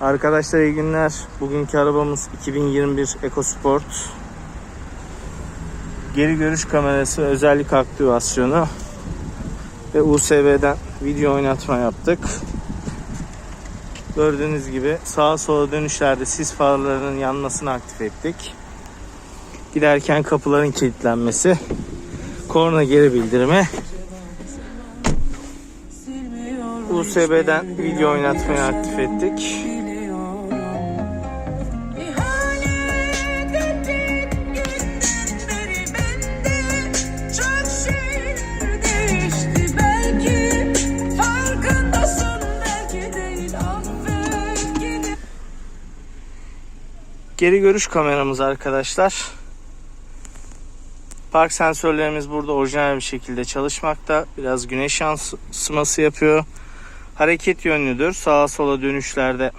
Arkadaşlar iyi günler. Bugünkü arabamız 2021 EcoSport. Geri görüş kamerası özellik aktivasyonu ve USB'den video oynatma yaptık. Gördüğünüz gibi sağa sola dönüşlerde sis farlarının yanmasını aktif ettik. Giderken kapıların kilitlenmesi, korna geri bildirimi, USB'den video oynatmayı aktif ettik. Geri görüş kameramız arkadaşlar. Park sensörlerimiz burada orijinal bir şekilde çalışmakta. Biraz güneş yansıması yapıyor. Hareket yönlüdür. Sağa sola dönüşlerde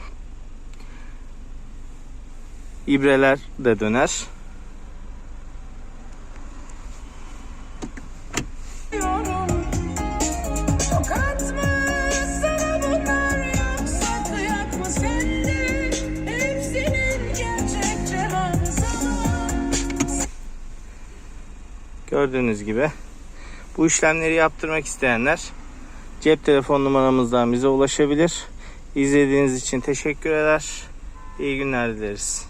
ibreler de döner. Gördüğünüz gibi. Bu işlemleri yaptırmak isteyenler cep telefon numaramızdan bize ulaşabilir. İzlediğiniz için teşekkür eder. İyi günler dileriz.